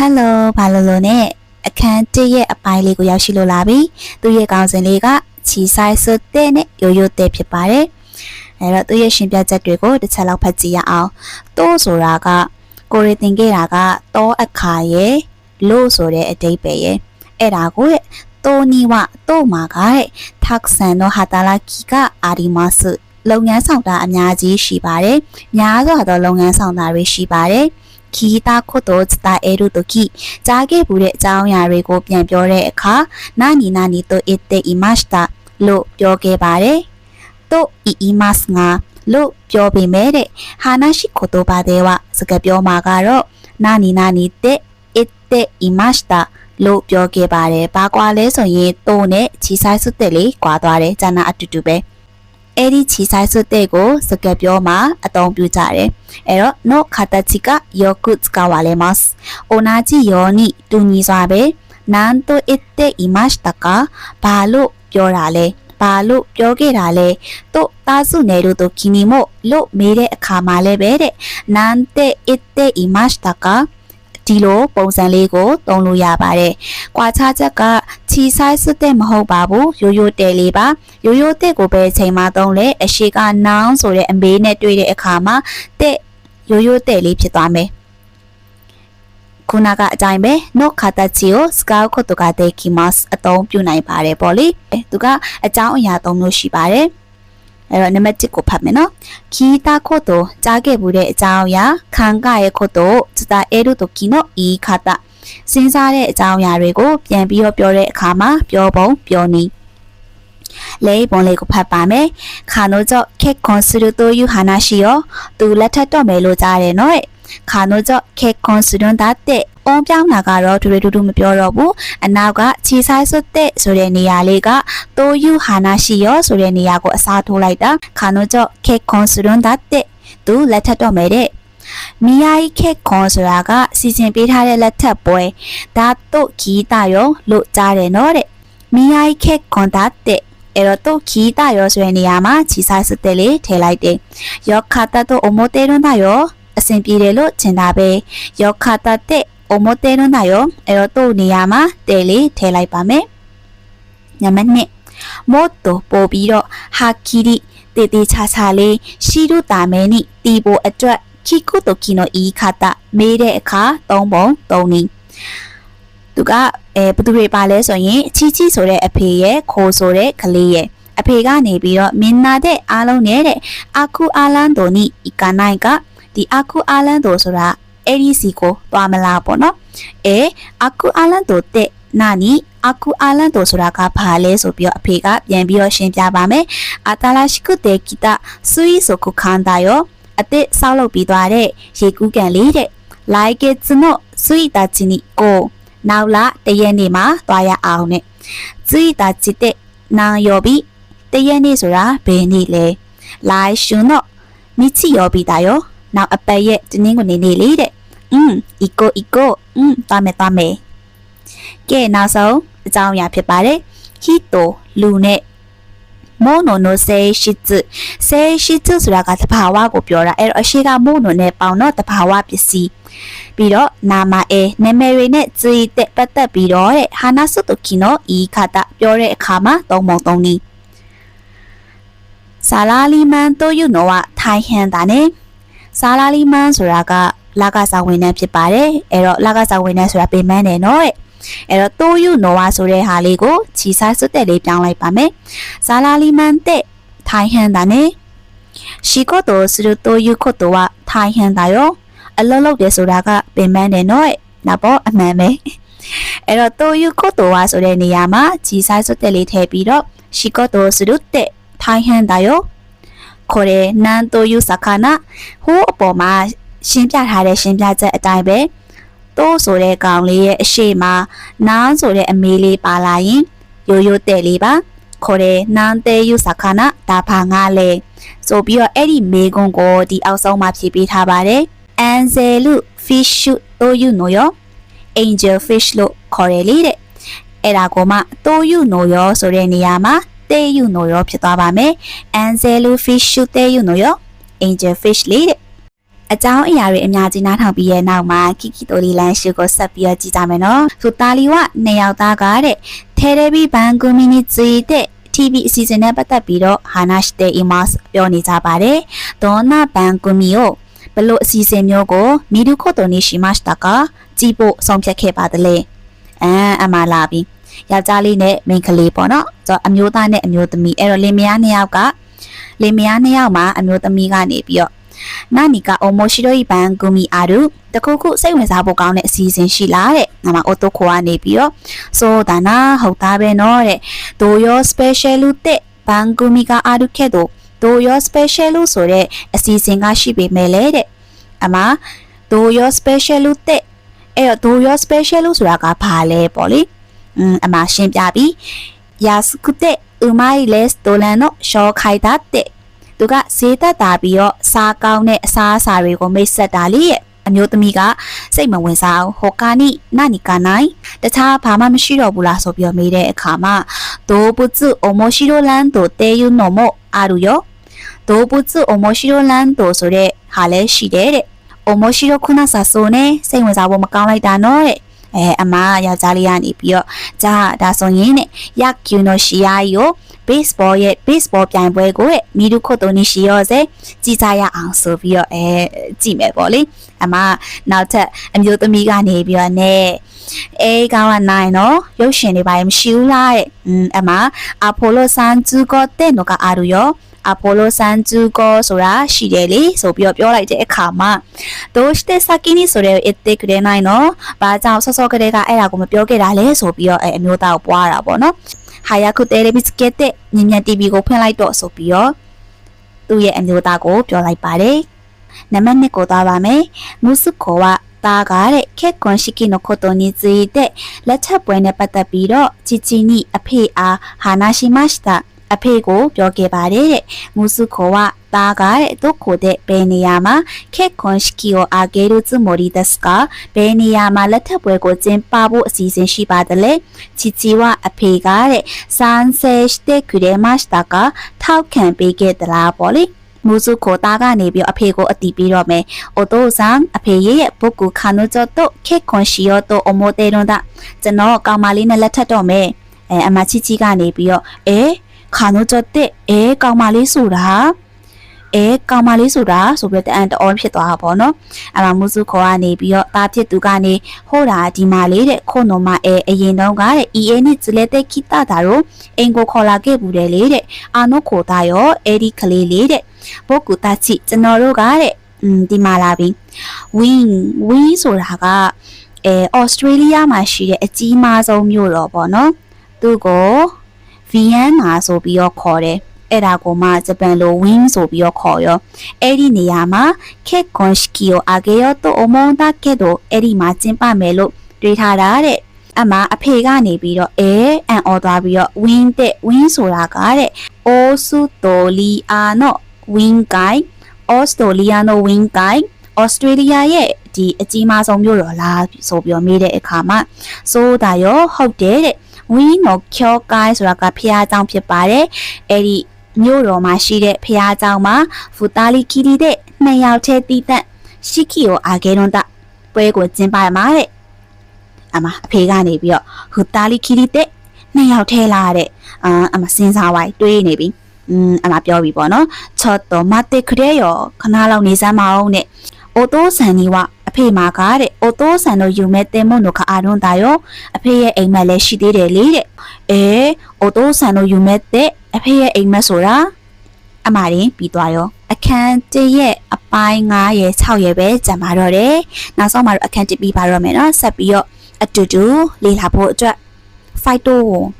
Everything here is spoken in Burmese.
ဟယ်လိုဘာလိုလိုနဲ့အခန်းတရဲ့အပိုင်းလေးကိုရောက်ရှိလို့လာပြီသူရဲ့ကောင်းစဉ်လေးကချီဆိုင်ဆိုတဲ့နဲ့ရိုးရိုးတဲ့ဖြစ်ပါတယ်အဲ့တော့သူရဲ့ရှင်ပြချက်တွေကိုတစ်ချက်လောက်ဖတ်ကြည့်ရအောင်တိုးဆိုတာကကိုရီတင်ခဲ့တာကတောအခါရဲ့လို့ဆိုတဲ့အတိတ်ပဲရဲ့အဲ့ဒါကိုရဲ့တိုနီဝတိုမာကတဲ့ထက်ဆန်တို့ဟာတာလာကီကအာဒီမတ်စ်လုပ်ငန်းဆောင်တာအများကြီးရှိပါတယ်။များစွာသောလုပ်ငန်းဆောင်တာတွေရှိပါတယ်။ ခီတာခုတ်တော့စတာအဲရုတိုကီကြားခဲ့ဘူးတဲ့အကြောင်းအရာတွေကိုပြန်ပြောတဲ့အခါနာနီနာနီတိုအစ်တေအီမတ်တာလို့ပြောခဲ့ပါတယ်။တိုအီအီမတ်ငါလို့ပြောပေမဲ့တဲ့ဟာနာရှိခိုတိုပါတဲ့ဝစကားပြောမှာကတော့နာနီနာနီတဲ့အစ်တေအီမတ်တာလို့ပြောခဲ့ပါတယ်။ဘာကွာလဲဆိုရင်တိုနဲ့ချီဆိုင်စွတ်တဲ့လေးကွာသွားတယ်။ဇာနာအတူတူပဲ။ အဲ့ဒီခြေဆိုင်စွတ်တဲ့ကိုစကားပြောမှာအသုံးပြုကြတယ်။အဲ့တော့ no katachi ga yoku tsukawalemasu。同じようにတူညီစွာပဲなんと言っていましたかဘာလို့ပြောတာလဲဘာလို့ပြောခဲ့တာလဲとတာစုနေလို့と君もလို့မေးတဲ့အခါမှာလည်းပဲတဲ့なんて言っていましたかဒီလိုပုံစံလေးကိုသုံးလို့ရပါတယ်။ကွာခြားချက်က ခြီဆိုင်စွတ်တဲ့မဟုတ်ပါဘူးရိုးရိုးတဲလေးပါရိုးရိုးတဲ့ကိုပဲချိန်မှသုံးလဲအရှိကနောင်းဆိုတဲ့အမေးနဲ့တွေ့တဲ့အခါမှာတဲ့ရိုးရိုးတဲ့လေးဖြစ်သွားမယ်ခုနကအတိုင်းပဲ no katachi ကို scout ခုတ်တကတဲ့ kimas အသုံးပြုနိုင်ပါတယ်ပေါ့လေသူကအကြောင်းအရာသုံးမျိုးရှိပါတယ်အဲ့တော့နံပါတ်1ကိုဖတ်မယ်နော်ခီတာခုတ်တော့ကြားခဲ့ဘူးတဲ့အကြောင်းအရာခံကရဲ့ခုတ်တော့ စတာအဲရုတိုကီနိုဤခတာစဉ်းစားတဲ့အကြောင်းအရာတွေကိုပြန်ပြီးတော့ပြောတဲ့အခါမှာပြောပုံပြောနည်းလေးပုံလေးကိုဖတ်ပါမယ်ခါနိုကြောခက်ခွန်စရတိုယူဟာနာရှိယောသူလက်ထပ်တော့မယ်လို့ကြားတယ်နော်တဲ့ခါနိုကြောခက်ခွန်စရွန်တာတဲ့အုံပြောင်းတာကတော့ဒူရတူတူမပြောတော့ဘူးအနောက်ကခြေဆိုင်စွတ်တဲ့ဆိုတဲ့နေရာလေးကတိုယူဟာနာရှိယောဆိုတဲ့နေရာကိုအစားထိုးလိုက်တာခါနိုကြောခက်ခွန်စရွန်တာတဲ့သူလက်ထပ်တော့မယ်တဲ့ မိယာကြီးခက်ခွန်ဆိုတာကစီစဉ်ပေးထားတဲ့လက်ထပ်ပွဲဒါတော့ခီးတာရောလို့ကြားတယ်နော်တဲ့မိယာကြီးခက်ခွန်တာတဲ့အဲ့တော့တော့ခီးတာရောဆိုတဲ့နေရာမှာခြေဆိုင်စွတ်တဲ့လေးထည့်လိုက်တယ်ယောခါတာတော့အမိုတေရွန်တာရောအဆင်ပြေတယ်လို့ထင်တာပဲယောခါတာတဲ့အမိုတေရွန်တာရောအဲ့တော့တော့နေရာမှာတဲလေးထည့်လိုက်ပါမယ်နံပါတ်2မို့တော့ပို့ပြီးတော့ဟာကီရီတေတေချာချာလေးရှိရုတာမဲနိတီပိုအတွက် ခီကုတိုကီနိုဤခါတာမေးတဲ့အခါ၃ပုံ၃နည်းသူကအဲဘသူတွေပါလဲဆိုရင်ချီချီဆိုတဲ့အဖေရဲ့ခိုးဆိုတဲ့ကလေးရဲ့အဖေကနေပြီးတော့မင်းနာတဲ့အားလုံးနဲ့တဲ့အခုအာလန်တိုနီဤကနိုင်ကဒီအခုအာလန်တိုဆိုတာအဲ့ဒီစီကိုသွားမလားပေါ့နော်အဲအခုအာလန်တိုတဲ့နာနီအခုအာလန်တိုဆိုတာကဘာလဲဆိုပြီးတော့အဖေကပြန်ပြီးတော့ရှင်းပြပါမယ်အာတာလာရှိကုတေကီတာဆွီဆိုခုခန်တာယော အစ်စ်ဆောက်လုပ်ပြီးသွားတဲ့ရေကူးကန်လေးတဲ့ like it no sweet တာချီနီကိုနောက်လာတရက်နေ့မှာသွားရအောင်နဲ့ sweet တာချီတဲ့နာယောပြီးတရက်နေ့ဆိုတာဘယ်နေ့လဲ like ရှင်တော့မိချီယောပြီးတာယောနောက်အပတ်ရဲ့တင်းင်းကိုနေနေလေးတဲ့อืม eco eco อืมသွားမယ်သွားမယ်ကဲနောက်ဆုံးအကြောင်းအရာဖြစ်ပါတယ်ဟီတိုလူနဲ့ မိုနိုနိုဆေရှိツဆေရှိツဆိုတာကတဘာဝကိုပြောတာအဲ့တော့အရှိကမိုနိုနဲ့ပေါင်တော့တဘာဝပစ္စည်းပြီးတော့နာမအေနာမည်တွေနဲ့ကြည်တဲ့ပတ်သက်ပြီးတော့တဲ့ဟာနာဆုတိုကီနိုဤခတာပြောတဲ့အခါမှာသုံးပုံသုံးနည်းဆာလာလီမန်တိုယူနိုဝထိုင်ဟန်တာနဲ့ဆာလာလီမန်ဆိုတာကလာကစားဝင်နှန်းဖြစ်ပါတယ်အဲ့တော့လာကစားဝင်နှန်းဆိုတာပေမန်းတယ်နော်တဲ့ အဲ့တော့တိုယူနိုဝါဆိုတဲ့ဟာလေးကိုခြီဆိုင်စွတ်တဲ့လေးပြောင်းလိုက်ပါမယ်။ဇာလာလီမန်တဲ့ထိုင်ဟန်တာနဲ့ရှီကိုတိုစရတိုယူကိုတိုဝါထိုင်ဟန်တာရောအလုံးလုံးတယ်ဆိုတာကပင်ပန်းတယ်နော်။နောက်ပေါ်အမှန်ပဲ။အဲ့တော့တိုယူကိုတိုဝါဆိုတဲ့နေရာမှာခြီဆိုင်စွတ်တဲ့လေးထည့်ပြီးတော့ရှီကိုတိုစရတဲ့ထိုင်ဟန်တာရောခေါ်တဲ့နန်တိုယူစခနာဟိုးအပေါ်မှာရှင်းပြထားတဲ့ရှင်းပြချက်အတိုင်းပဲ။ တိုးဆိုတဲ့ကောင်လေးရဲ့အရှိမနားဆိုတဲ့အမေးလေးပါလာရင်ရိုးရိုးတဲ့လေးပါခေါ်တဲ့နန်းသေးယူစခနာဒါဖာငါလေဆိုပြီးတော့အဲ့ဒီမေကွန်ကိုဒီအောက်ဆုံးမှာဖြည့်ပေးထားပါတယ်အန်ဇယ်လူ fish shoot တိုးယူနိုရော angel fish လို့ခေါ်ရလေတဲ့အဲ့ဒါကိုမှတိုးယူနိုရောဆိုတဲ့နေရာမှာတေးယူနိုရောဖြစ်သွားပါမယ်အန်ဇယ်လူ fish shoot တေးယူနိုရော angel fish လေးတဲ့ အကြောင်းအရာတွေအများကြီးနားထောင်ပြီးရဲ့နောက်မှာကီကီတိုလီလန်ရှိကိုဆက်ပြီးတော့ကြည့်ကြမယ်နော်ဆိုတာလီဝနှစ်ယောက်သားကတဲ့ therapy ban community တဲ့ TV အစီအစဉ်နဲ့ပတ်သက်ပြီးတော့ Hanash de Imas ပြောနေကြပါတယ်။ဒေါနာဘန်ကူမီကိုဘလို့အစီအစဉ်မျိုးကိုမီဒူခိုတိုနီရှိမတ်တာကကြည့်ဖို့ဆုံးဖြတ်ခဲ့ပါတလေ။အမ်အမလာပြီ။ယောက်ျားလေးနဲ့မိန်းကလေးပေါ့နော်။ဆိုတော့အမျိုးသားနဲ့အမျိုးသမီးအဲ့တော့လင်မယားနှစ်ယောက်ကလင်မယားနှစ်ယောက်မှာအမျိုးသမီးကနေပြီးတော့ မနီကအမိုရှိတော့ဤဘန်ဂူမီအာရုတခုခုစိတ်ဝင်စားဖို့ကောင်းတဲ့အစီအစဉ်ရှိလားတဲ့ငါမအိုတိုခိုကနေပြီးတော့ဆိုဒါနာဟုတ်သားပဲနော်တဲ့ဒိုယော special လူတဲ့ဘန်ဂူမီကအာရုခဲ့တော့ဒိုယော special လို့ဆိုတဲ့အစီအစဉ်ကရှိပေမဲ့လေတဲ့အမဒိုယော special လို့တဲ့အဲ့တော့ဒိုယော special လို့ဆိုတာကဘာလဲပေါ့လေอืมအမရှင်းပြပြီ yasukute umai les dolano shokai datte သူကဈေးသက်သာပြီးတော့စားကောင်းတဲ့အစားအစာတွေကိုမိတ်ဆက်တာလေရဲ့အမျိုးသမီးကစိတ်မဝင်စားအောင်ဟိုကာနိနာနီကာနိုင်တခြားဘာမှမရှိတော့ဘူးလားဆိုပြီးတော့မေးတဲ့အခါမှာဒိုပုစုအမောရှိရိုလန်တို့တေယူနိုမိုအာရူယောဒိုပုစုအမောရှိရိုလန်တို့ဆိုတဲ့ဟာလဲရှိတယ်တဲ့အမောရှိရိုခုနဆာဆိုနဲ့စိတ်ဝင်စားဖို့မကောင်းလိုက်တာနော်တဲ့အဲအမယောက်ျားလေးကနေပြီးတော့ဂျာဒါဆိုရင်တဲ့ယက်ကျူနိုရှီယာယို baseball ရဲ့ baseball ပြိုင်ပွဲကိုရဲ့မီဒူခိုတိုနီရှီရောစေကြည်ကြရအောင်ဆိုပြီးတော့အဲကြည့်မယ်ပေါ့လေအမနောက်ထပ်အမျိုးသမီးကနေပြီးတော့ねအဲကောင်ကနိုင်နော်ရုပ်ရှင်တွေပါရင်မရှိဘူးလားတဲ့อืมအမအဖိုလိုဆန်ဂျူကိုတဲ့နော်ကအာရူရောအပိုလိုဆန်ဂျူကိုဆိုတာရှိတယ်လေဆိုပြီးတော့ပြောလိုက်တဲ့အခါမှာဒိုရှ်တေဆာကီနီဆိုတဲ့ itte ကလေးနိုင်နော်။ဘာကြောင့်ဆော့ဆော့ကလေးကအဲ့ဒါကိုမပြောခဲ့တာလဲဆိုပြီးတော့အဲအမျိုးသားကိုပွားတာပေါ့နော်။ ဟာယာခုတဲရဘစ်ကက်တဲ့ညည TV ကိုဖွင့်လိုက်တော့ဆိုပြီးတော့သူ့ရဲ့အမျိုးသားကိုပြောလိုက်ပါတယ်နံပါတ်1ကိုသွားပါမယ်မုစုခေါ်ကသားကတဲ့ခက်ကွန်ရှိကီနိုခိုတိုနီဇီတဲ့လက်ချက်ပွဲနဲ့ပတ်သက်ပြီးတော့ချီချီနီအဖေအားဟာနာရှိမတ်တာအဖေကိုပြောခဲ့ပါတယ်တဲ့မုစုခေါ်က သားကတဲ့သူ့ကိုတဲ့ဘယ်နေရာမှာခက်ကွန်ရှိကီကိုအာဂေရုဇမိုရီဒက်စကဘယ်နေရာမှာလက်ထပ်ပွဲကိုကျင်းပဖို့အစီအစဉ်ရှိပါတယ်လေချီချီကအဖေကတဲ့စန်ဆဲရှ်တဲ့ခရဲမတ်တာကထောက်ခံပေးခဲ့သလားပေါ့လေမူစုကိုသားကနေပြီးအဖေကိုအတီးပြီးတော့မယ်။အိုတိုဆန်အဖေရဲ့ပုဂ္ဂိုလ်ခါနိုကျတော့ခေခွန်ရှိရတော့အမိုတေရွန်တာကျွန်တော်ကောင်မလေးနဲ့လက်ထပ်တော့မယ်။အဲအမချီချီကနေပြီးတော့အဲခါနိုကျတဲ့အဲကောင်မလေးဆိုတာ အဲကောင်မလေးဆိုတာဆိုပြီးတအန်တအောဖြစ်သွားတာပေါ့နော်အမမူစုခေါ်ကနေပြီးတော့တာဖြစ်သူကနေဟိုတာဒီမာလေးတဲ့ခုံတော်မအဲအရင်တော့ကတဲ့ EA နဲ့ဇလက်တဲ့ခိတတာတို့အင်ကိုခေါ်လာခဲ့ဘူးတယ်လေတဲ့အာနိုခိုတာရောအဲ့ဒီကလေးလေးတဲ့ပုဂ္ဂိုလ်တချိကျွန်တော်တို့ကတဲ့อืมဒီမှာလာပြီ win win ဆိုတာကအဲဩစတြေးလျမှာရှိတဲ့အကြီးမားဆုံးမြို့တော်ပေါ့နော်သူကို Vienna ဆိုပြီးတော့ခေါ်တယ် အဲ့ဒါကိုမှဂျပန်လို wing ဆိုပြီးတော့ခေါ်ရောအဲ့ဒီနေရာမှာ Kekonshiki ကိုအာကေရောတို့အမုံတာကဲ့သို့အဲ့ဒီမှာကျင်းပမယ်လို့တွေးထားတာတဲ့အမအဖေကနေပြီးတော့အဲအန်အော်သွားပြီးတော့ wing တဲ့ wing ဆိုတာကတဲ့ Osutoliano wing guy Australiano wing guy Australia ရဲ့ဒီအကြီးမားဆုံးမြို့တော်လားဆိုပြီးတော့မေးတဲ့အခါမှာဆိုတာရောဟုတ်တယ်တဲ့ wing no kyokai ဆိုတာကဖះအကြောင်းဖြစ်ပါတယ်အဲ့ဒီ မြို့တော်မှာရှိတဲ့ဖျားเจ้าမှာဖူတာလီကီလီတဲ့နှစ်ယောက်တည်းတည်တဲ့ရှိကီကိုအာဂဲတော့ပွဲကိုကျင်းပမှာတဲ့အမအဖေကနေပြီးတော့ဖူတာလီကီလီတဲ့နှစ်ယောက်ထဲလာတဲ့အအမစင်းစားဝိုင်းတွေးနေပြီอืมအမပြောပြီပေါ့နော်ချော့တော့မတေခရဲရောခဏလောက်နေစမ်းမအောင်နဲ့အိုတိုးဆန်နီဝ အဖေမာကတဲ့အိုတိုးဆန်တို့ယူမဲ့တင်မုံတို့ခအားလုံးတာရောအဖေရဲ့အိမ်မက်လည်းရှိသေးတယ်လေတဲ့အဲအိုတိုးဆန်တို့ယူမဲ့တဲ့အဖေရဲ့အိမ်မက်ဆိုတာအမာရင်ပြီးသွားရောအခန်းတရဲ့အပိုင်း9ရဲ့6ရဲ့ပဲကြံပါတော့တယ်နောက်ဆုံးမှာတော့အခန်းတပြီးပါတော့မယ်နော်ဆက်ပြီးတော့အတူတူလေ့လာဖို့အတွက် fight တော့